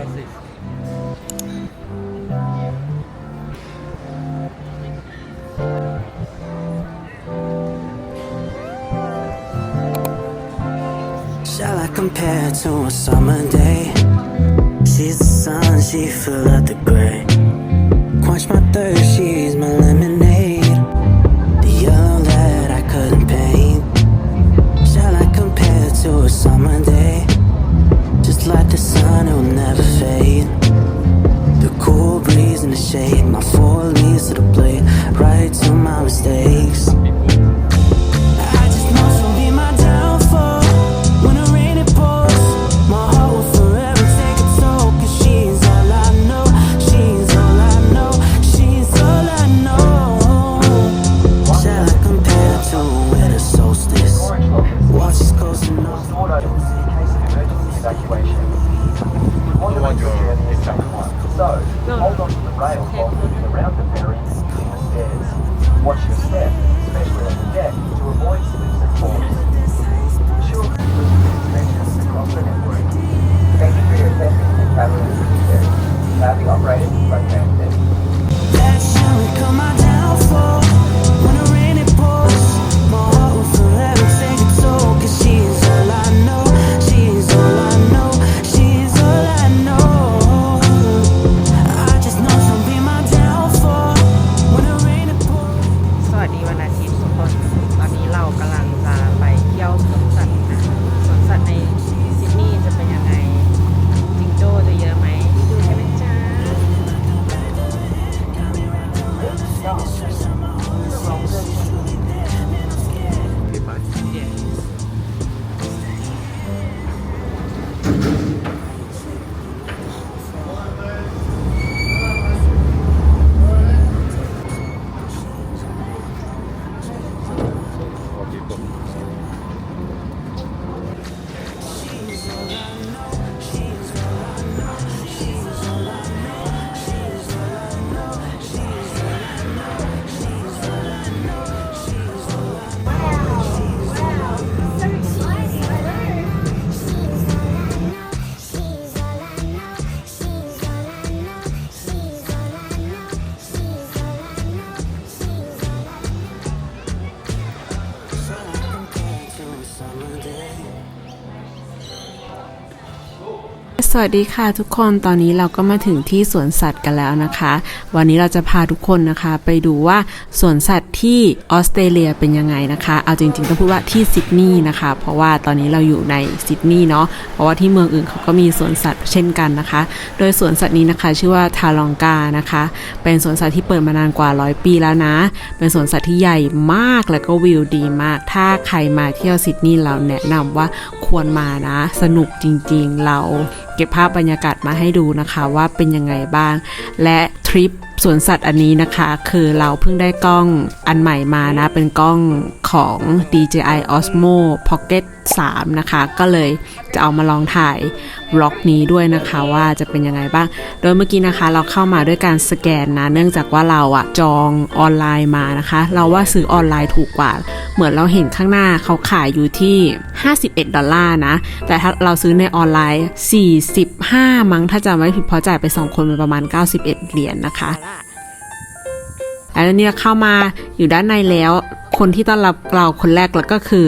Shall I compare to a summer day? She's the sun, she full of the gray. Quench my thirst, she's my lemonade. on a summer day. สวัสดีค่ะทุกคนตอนนี้เราก็มาถึงที่สวนสัตว์กันแล้วนะคะ วันนี้เราจะพาทุกคนนะคะ ไปดูว่าสวนสัตว์ที่ออสเตรเลียเป็นยังไงนะคะ เอาจริงๆต้องพูดว่าที่ซิดนีย์นะคะ เพราะว่าตอนนี้เราอยู่ในซิดนีย์เนาะเพราะว่าที่เมืองอื่นเขาก็มีสวนสัตว์เช่นกันนะคะ โดยสวนสัตว์นี้นะคะ ชื่อว่าทาลองกานะคะ เป็นสวนสัตว์ที่เปิดมานานกว่าร้อยปีแล้วนะ เป็นสวนสัตว์ที่ใหญ่มากแล้วก็วิวดีมาก ถ้าใครมาเที่ยวซิดนีย์เราแนะนำว่าควรมานะ สนุกจริง ๆเรา เก็บภาพบรรยากาศมาให้ดูนะคะว่าเป็นยังไงบ้าง และทริป สวนสัตว์อันนี้นะคะ คือเราเพิ่งได้กล้องอันใหม่มานะ เป็นกล้องของ DJI Osmo Pocket 3 นะคะ ก็เลยจะเอามาลองถ่ายบล็อกนี้ด้วยนะคะว่าจะเป็นยังไงบ้าง โดยเมื่อกี้นะคะเราเข้ามาด้วยการสแกนนะ เนื่องจากว่าเราอะจองออนไลน์มานะคะ เราว่าซื้อออนไลน์ถูกกว่า เหมือนเราเห็นข้างหน้าเขาขายอยู่ที่ 51 ดอลลาร์นะ แต่ถ้าเราซื้อในออนไลน์ 45 มั้งถ้าจำไม่ผิดเพราะจ่ายไป 2 คนเป็นประมาณ 91 เหรียญนะคะ แล้วเนี่ยเข้ามาอยู่ด้านในแล้ว คนที่ต้อนรับเราคนแรกแล้วก็คือ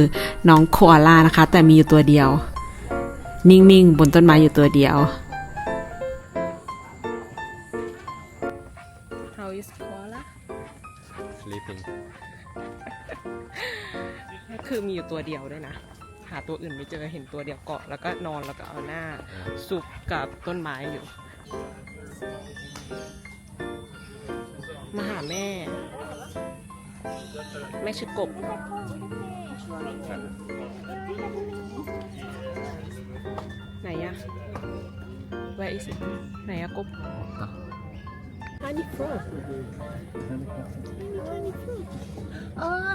น้องโคอาล่านะคะ แต่มีอยู่ตัวเดียว นิ่งๆ บนต้นไม้อยู่ตัวเดียว How is koala sleeping คือมีอยู่ตัวเดียวด้วยนะ หาตัวอื่นไม่เจอเห็นตัวเดียวเกาะแล้วก็นอนแล้วก็เอาหน้าซุกกับต้นไม้อยู่ มาหาแม่ แม่ชื่อกบ ไหนอะ Where is ไหนอะกบ Honey frog Honey frog ออ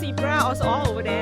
see was all over there.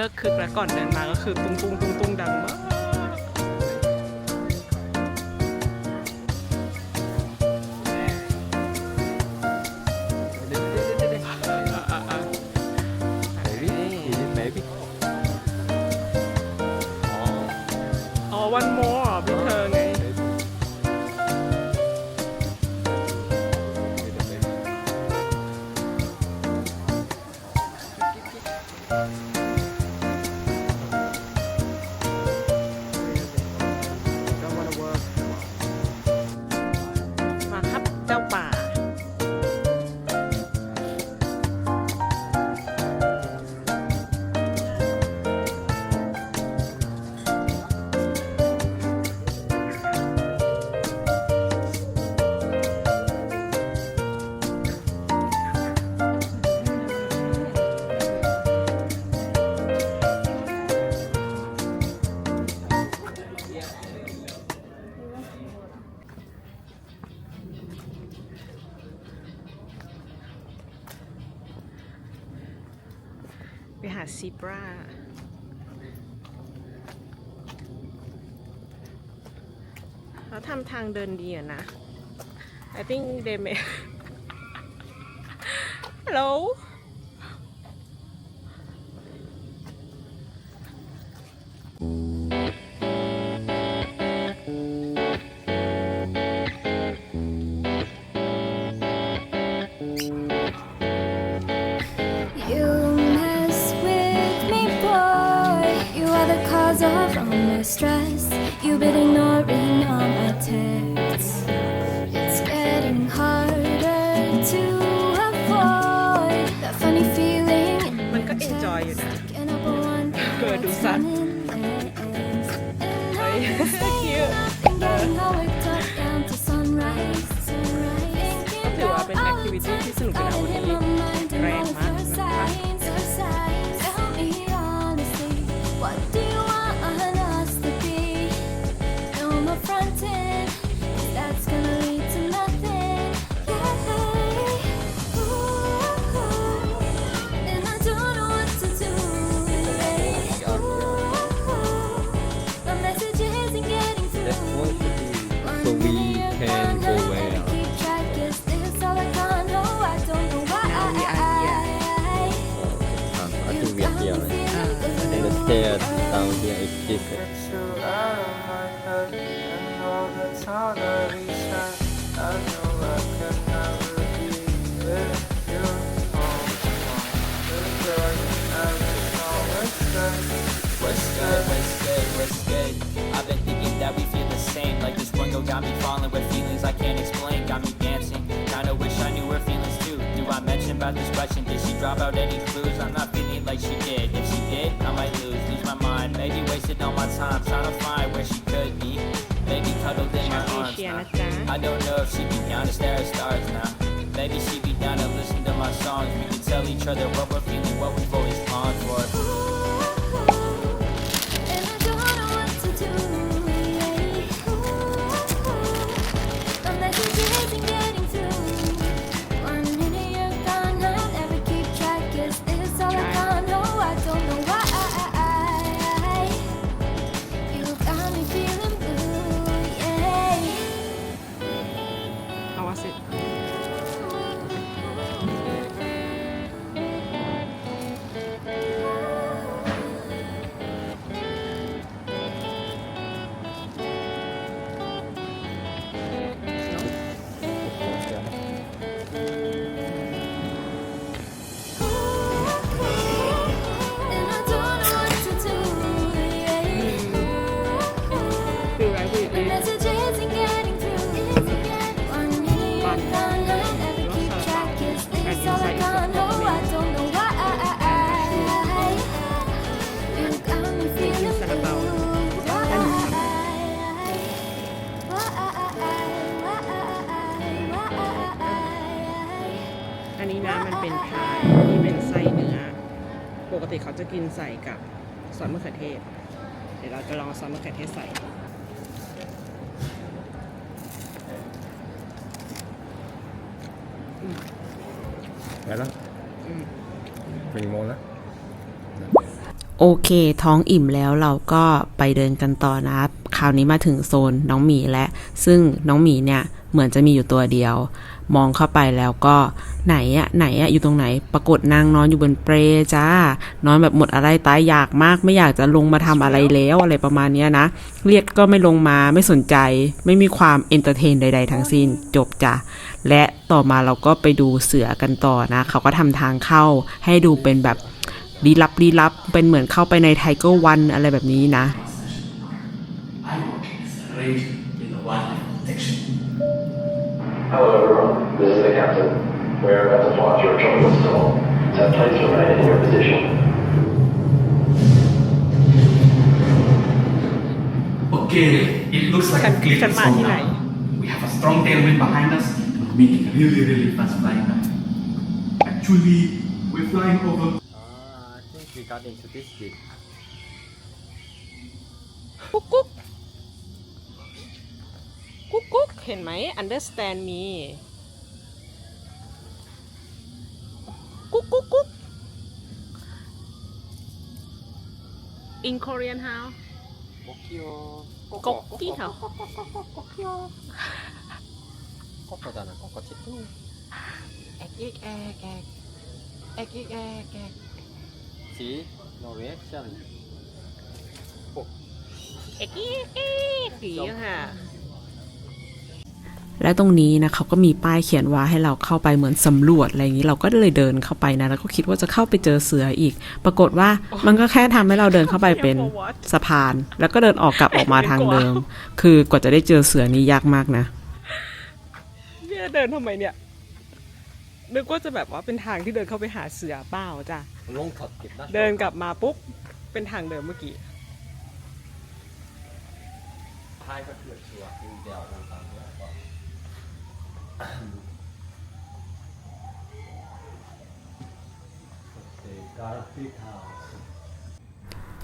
เลิกคึกแล้วก่อนเดินมาก็คือตุ้งตุ้งตุ้งตุ้งดังมาก ทำทางเดินดีอะนะ I think they may Hello You mess with me, boy. You are the cause of all my stress. You've been ignoring pretend I just always said. What's good, what's good, what's good? I've been thinking that we feel the same. Like this one girl got me falling with feelings I can't explain. Got me dancing. Kinda wish I knew her feelings too. Do I mention about this question? Did she drop out any clues? I'm not feeling like she did. If she did, I might lose, lose my mind. Maybe wasted all my time trying to find where she could be. Maybe cuddled in my arms now. I don't know if she'd be down to stare at stars now. Maybe she'd be down to listen to my songs. We could tell each other what we're feeling, what we've always longed for. จะกินใส่กับซอสมะเขือเทศ เดี๋ยวเราจะลองซอสมะเขือเทศใส่ แล้วอืมเป็นโมงแล้ว โอเค ท้องอิ่มแล้วเราก็ไปเดินกันต่อนะครับคราวนี้มาถึงโซนน้องหมีและ ซึ่งน้องหมีเนี่ย เหมือนจะมีอยู่ตัวเดียว มองเข้าไปแล้วก็ไหนอะไหนอะอยู่ตรงไหน ปรากฏนางนอนอยู่บนเปรจ้านอนแบบหมดอะไรตายอยากมาก ไม่อยากจะลงมาทำอะไรแล้วอะไรประมาณเนี้ยนะ เรียกก็ไม่ลงมาไม่สนใจ ไม่มีความเอนเตอร์เทนใด ๆ ทั้งสิ้นจบจ้ะและต่อมาเราก็ไปดูเสือกันต่อนะ เขาก็ทำทางเข้าให้ดูเป็นแบบลี้ลับลี้ลับเป็นเหมือนเข้าไปในไทเกอร์วันอะไรแบบนี้นะ Hello everyone, this is the captain. We're about to fly through a tropical storm, so please remain in your position. Okay, it looks like a clear Kan storm mati now. naik. We have a strong tailwind behind us, making really, really fast flying now. Actually, we're flying over อ่า I think we got into this bit กุ๊กกุ๊กกุ๊กกุ๊กเห็นไหม understand me กุ๊กกุ๊กกุ๊ก in Korean how โกกิโอก๊กกี้เหรอโกโกだなโกโกชิแอกอีกแอกแอกแอกอีกแอกแอก See no reaction เอกอีกเอกอย่างนี้ค่ะ และตรงนี้นะเขาก็มีป้ายเขียนว่าให้เราเข้าไปเหมือนสำรวจอะไรอย่างนี้เราก็เลยเดินเข้าไปนะแล้วก็คิดว่าจะเข้าไปเจอเสืออีก ปรากฏว่ามันก็แค่ทำให้เราเดินเข้าไปเป็นสะพาน แล้วก็เดินออกกลับออกมาทางเดิม คือกว่าจะได้เจอเสือนี่ยากมากนะเนี่ยเดินทำไมเนี่ยนึกว่าจะแบบว่าเป็นทางที่เดินเข้าไปหาเสือเปล่าจ้ะลงถอดเก็บได้เดินกลับมาปุ๊บเป็นทางเดิมเมื่อกี้ท้ายก็เกิดชัวร์มีเดียวลงตาม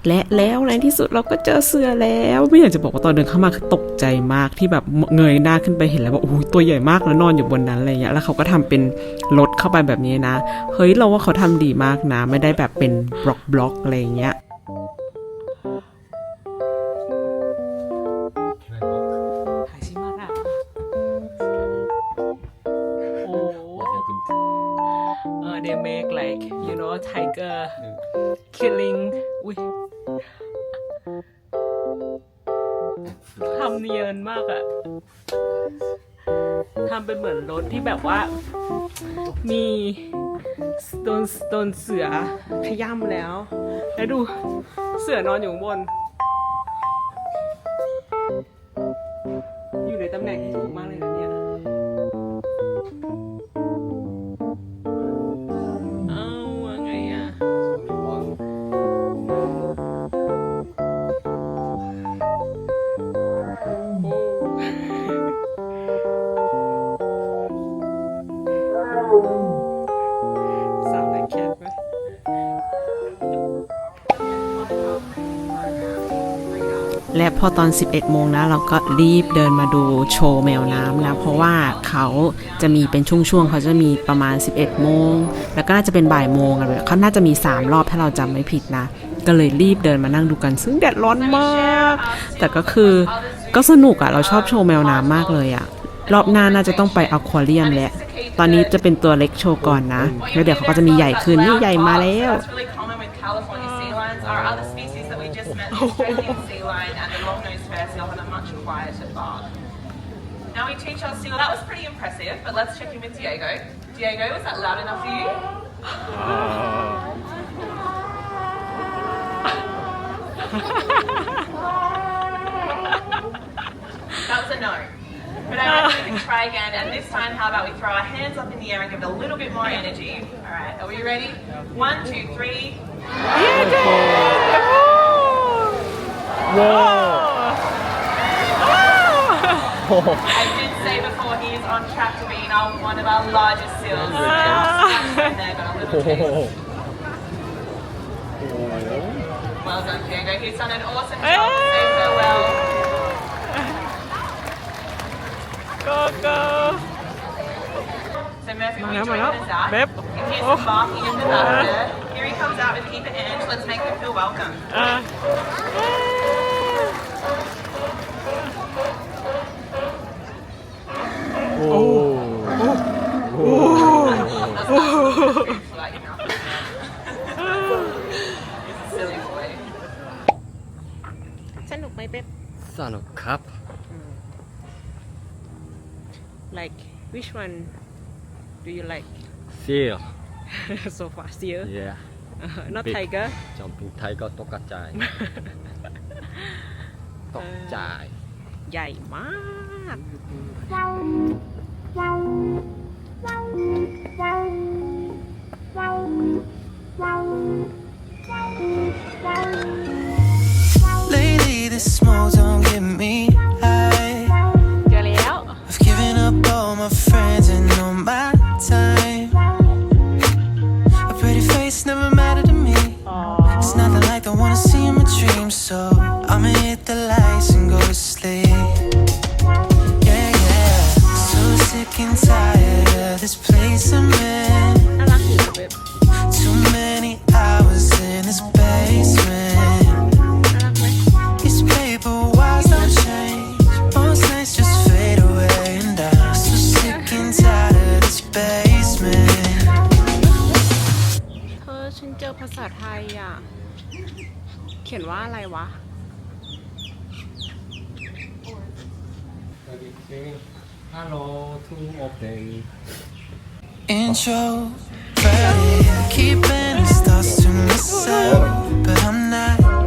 และแล้วในที่สุดเราก็เจอเสือแล้ว ไม่อยากจะบอกว่าตอนเดินเข้ามาคือตกใจมากที่แบบเงยหน้าขึ้นไปเห็นแล้วว่าโอ้โหตัวใหญ่มากแล้วนอนอยู่บนนั้นอะไรเงี้ยแล้วเขาก็ทำเป็นรถเข้าไปแบบนี้นะ เฮ้ยเราว่าเขาทำดีมากนะ ไม่ได้แบบเป็นบล็อกบล็อกอะไรเงี้ย ขย่ำแล้ว แล้วดูเสือนอนอยู่ข้างบน อยู่ในตำแหน่งที่ถูกมากเลย พอตอน 11 โมงนะเราก็รีบเดินมาดูโชว์แมวน้ำนะ เพราะว่าเขาจะมีเป็นช่วงๆเขาจะมีประมาณ 11 โมง แล้วก็น่าจะเป็นบ่ายโมงอะไรแบบเขาน่าจะมี 3 รอบถ้าเราจำไม่ผิดนะ ก็เลยรีบเดินมานั่งดูกัน ซึ่งแดดร้อนมาก แต่ก็คือก็สนุกอะเราชอบโชว์แมวน้ำมากเลยอะรอบหน้าน่าจะต้องไปอควาเรียมแหละตอนนี้จะเป็นตัวเล็กโชว์ก่อนนะ แล้วเดี๋ยวเขาก็จะมีใหญ่ขึ้น นี่ใหญ่มาแล้ว have a much quieter bark. Now we teach our seal. That was pretty impressive, but let's check in with Diego. Diego, was that loud enough for you? That was a no. But I reckon we can try again. And this time, how about we throw our hands up in the air and give it a little bit more energy? All right, are we ready? One, two, three. I did say before he is on track to being our, one of our largest seals. Well done, Diego. He's done an awesome job. Hey. So well. Go, go. So Murphy, we join us at. Yep. If he's barking in the laughter, here he comes out with Keeper Ange. Let's make him feel welcome. Uh. โอ้โห Like, you know. He's a silly boy. สนุกไหมเป๊ปสนุกครับ like which one do you like เสีย so far still yeah not Big. tiger จอมพิงไทยก็ตกกระจายตกใจายใหญ่มาก เขียนว่าอะไรวะ Hello to open Intro, keeping these thoughts to myself, but I'm not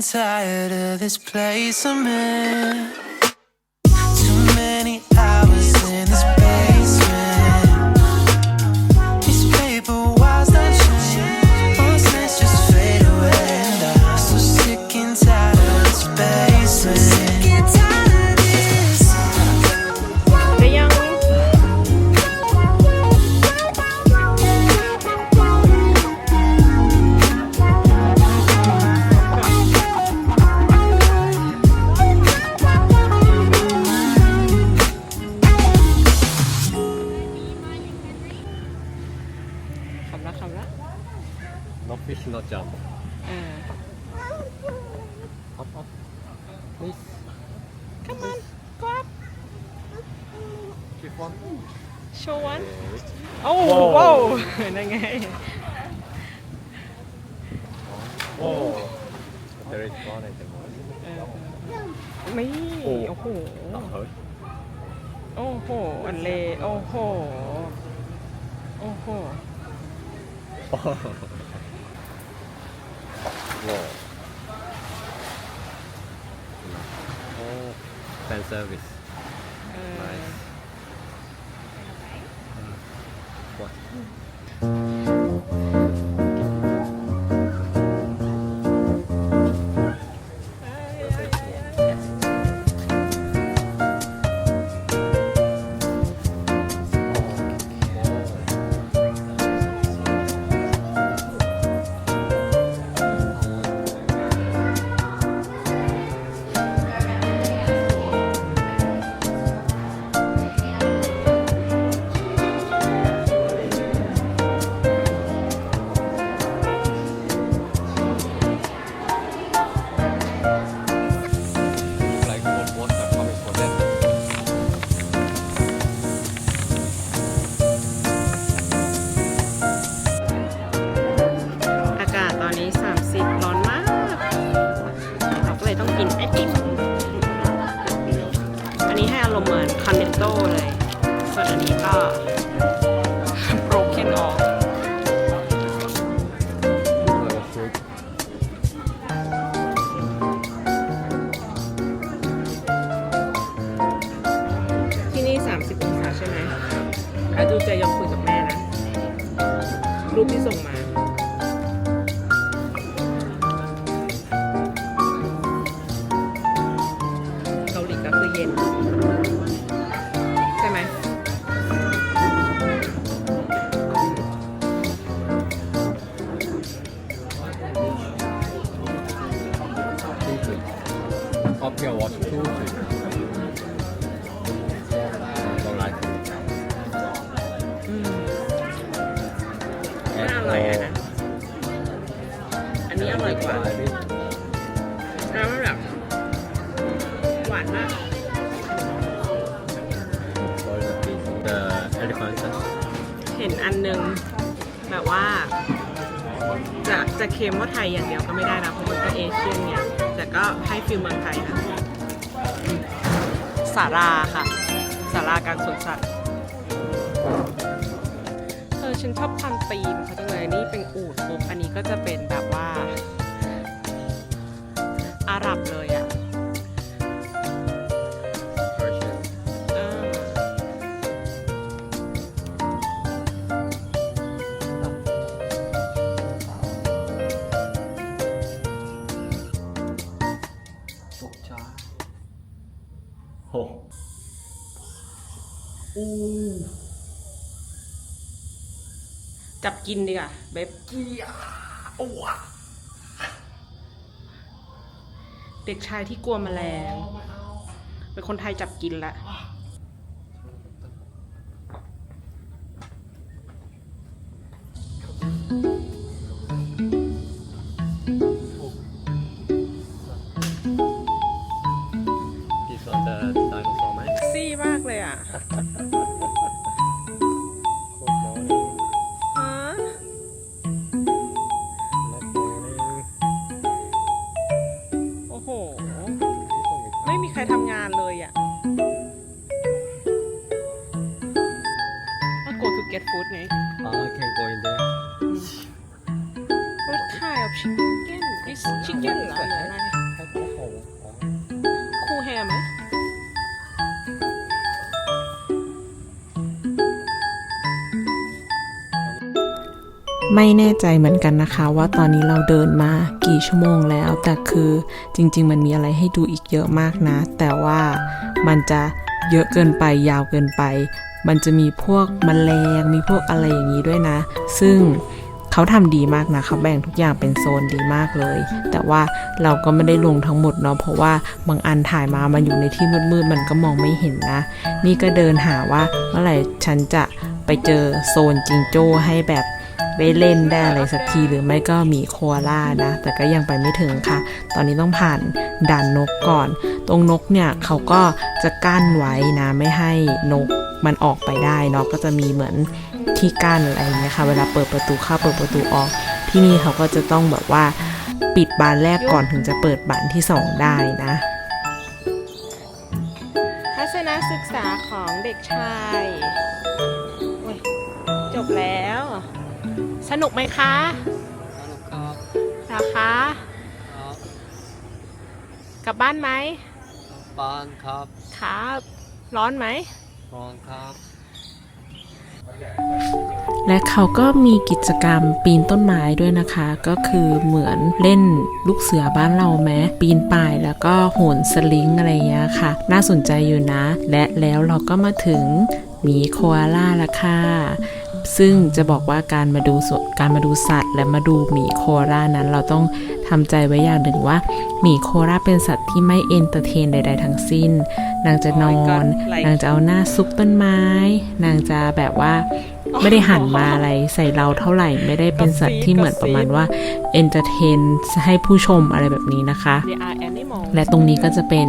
tired of this place I'm in. Fish no jump เออ up up please come on go up keep on show one โอ้ว้าวนั่นไง oh there is one at the moment นี่โอ้ โอ้โห not hurt โอ้โห อันเล โอ้โห โอ้โห Whoa. 啊。The elephant เห็นอันหนึงแบบว่า จะจะเค็มว่าไทยอย่างเดียวก็ไม่ได้นะเพราะมันก็เอเชียนเนี่ยแต่ก็ให้ฟิลเมืองไทยนะสาราค่ะ สาราการสวนสัตว์เออฉันชอบความตีมเขาจังเลยนี่เป็นอูดปุ๊บอันนี้ก็จะเป็นแบบว่าอาหรับเลย จับกินดีกว่าเบบเด็กชายที่กลัวแมลง เป็นคนไทยจับกินละ ไม่แน่ใจเหมือนกันนะคะ ว่าตอนนี้เราเดินมากี่ชั่วโมงแล้ว แต่คือจริง ๆ มันมีอะไรให้ดูอีกเยอะมากนะ แต่ว่ามันจะเยอะเกินไปยาวเกินไป มันจะมีพวกแมลงมีพวกอะไรอย่างนี้ด้วยนะ ซึ่งเขาทำดีมากนะเขาแบ่งทุกอย่างเป็นโซนดีมากเลย แต่ว่าเราก็ไม่ได้ลงทั้งหมดเนาะเพราะว่าบางอันถ่ายมามันอยู่ในที่มืดๆมันก็มองไม่เห็นนะ นี่ก็เดินหาว่าเมื่อไหร่ฉันจะไปเจอโซนจิงโจ้ให้แบบ ได้เล่นได้อะไรสักทีหรือไม่ก็มีโคอาล่านะ แต่ก็ยังไปไม่ถึงค่ะ ตอนนี้ต้องผ่านด่านนกก่อน ตรงนกเนี่ยเขาก็จะกั้นไว้นะไม่ให้นกมันออกไปได้เนาะก็จะมีเหมือนที่กั้นอะไรอย่างเงี้ยค่ะ เวลาเปิดประตูเข้าเปิดประตูออกที่นี่เขาก็จะต้องแบบว่าปิดบานแรกก่อนถึงจะเปิดบานที่สองได้นะ ทัศนศึกษาของเด็กชายโอ้ยจบแล้ว สนุกไหมคะครับเหรอคะ ครับกลับบ้านไหมบ้านครับครับ ร้อนไหมรองครับ และเขาก็มีกิจกรรมปีนต้นไม้ด้วยนะคะ ก็คือเหมือนเล่นลูกเสือบ้านเราแม้ปีนป่ายแล้วก็โหนสลิงอะไรอย่างเงี้ยค่ะ น่าสนใจอยู่นะ และแล้วเราก็มาถึงหมีโคอาล่าละค่ะ ซึ่งจะบอกว่าการมาดูสวนการมาดูสัตว์ และมาดูหมีโคอาล่านั้น เราต้องทำใจไว้อย่างหนึ่งว่าหมีโคอาล่าเป็นสัตว์ที่ไม่เอนเตอร์เทนใด ๆ ทั้งสิ้น นางจะนอน นางจะเอาหน้าซุกต้นไม้ นางจะแบบว่าไม่ได้หันมาอะไรใส่เราเท่าไหร่ไม่ได้เป็นสัตว์ที่เหมือนประมาณว่าเอนเตอร์เทนให้ผู้ชมอะไรแบบนี้นะคะ และตรงนี้ก็จะเป็น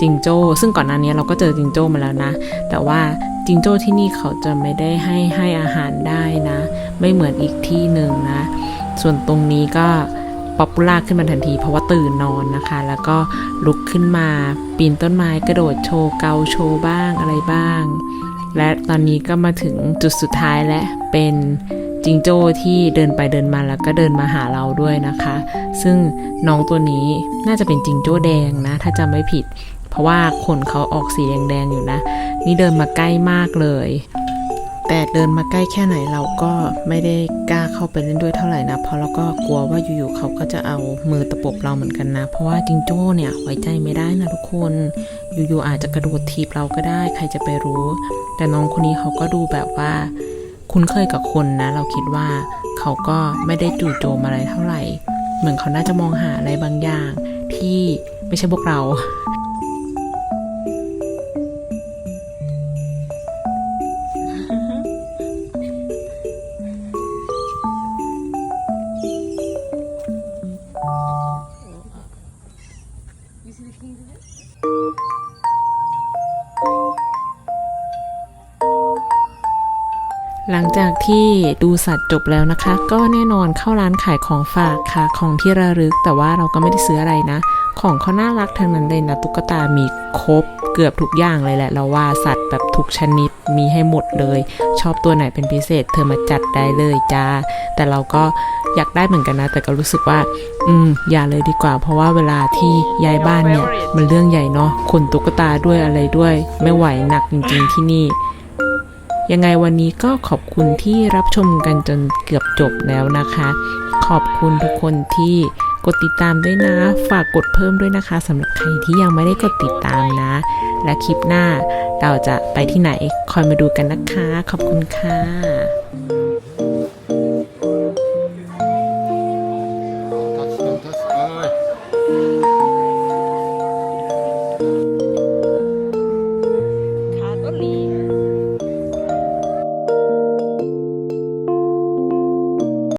จิงโจ้ ซึ่งก่อนหน้านี้เราก็เจอจิงโจ้มาแล้วนะ แต่ว่าจิงโจ้ที่นี่เขาจะไม่ได้ให้ให้อาหารได้นะ ไม่เหมือนอีกที่หนึ่งนะ ส่วนตรงนี้ก็ป๊อปปูล่าขึ้นมาทันทีเพราะว่าตื่นนอนนะคะ แล้วก็ลุกขึ้นมาปีนต้นไม้กระโดดโชว์เกาโชว์บ้างอะไรบ้าง และตอนนี้ก็มาถึงจุดสุดท้ายและเป็นจิงโจ้ที่เดินไปเดินมาแล้วก็เดินมาหาเราด้วยนะคะ ซึ่งน้องตัวนี้น่าจะเป็นจิงโจ้แดงนะ ถ้าจำไม่ผิด ราะว่าขนเขาออกสีแดงๆอยู่นะ นี่เดินมาใกล้มากเลย แต่เดินมาใกล้แค่ไหนเราก็ไม่ได้กล้าเข้าไปเล่นด้วยเท่าไหร่นะ เพราะเราก็กลัวว่าอยู่ๆเขาก็จะเอามือตะปบเราเหมือนกันนะ เพราะว่าจิงโจ้เนี่ยไว้ใจไม่ได้นะทุกคน อยู่ๆอาจจะกระโดดทีบเราก็ได้ ใครจะไปรู้ แต่น้องคนนี้เขาก็ดูแบบว่า คุ้นเคยกับคนนะ เราคิดว่าเขาก็ไม่ได้จู่โจมอะไรเท่าไหร่ เหมือนเขาน่าจะมองหาอะไรบางอย่างที่ไม่ใช่พวกเรา ที่ดูสัตว์จบแล้วนะคะ ก็แน่นอนเข้าร้านขายของฝากค่ะ ของที่ระลึก แต่ว่าเราก็ไม่ได้ซื้ออะไรนะ ของเขาน่ารักทั้งนั้นเลยนะตุ๊กตามีครบเกือบทุกอย่างเลยแหละเราว่าสัตว์แบบทุกชนิดมีให้หมดเลย ชอบตัวไหนเป็นพิเศษ เธอมาจัดได้เลยจ้า แต่เราก็อยากได้เหมือนกันนะ แต่ก็รู้สึกว่า อืม อย่าเลยดีกว่า เพราะว่าเวลาที่ย้ายบ้านเนี่ย มันเรื่องใหญ่เนาะขนตุ๊กตาด้วยอะไรด้วย ไม่ไหวหนักจริงๆที่นี่ ยังไงวันนี้ก็ขอบคุณที่รับชมกันจนเกือบจบแล้วนะคะ ขอบคุณทุกคนที่กดติดตามด้วยนะ ฝากกดเพิ่มด้วยนะคะสำหรับใครที่ยังไม่ได้กดติดตามนะ และคลิปหน้าเราจะไปที่ไหนคอยมาดูกันนะคะ ขอบคุณค่ะ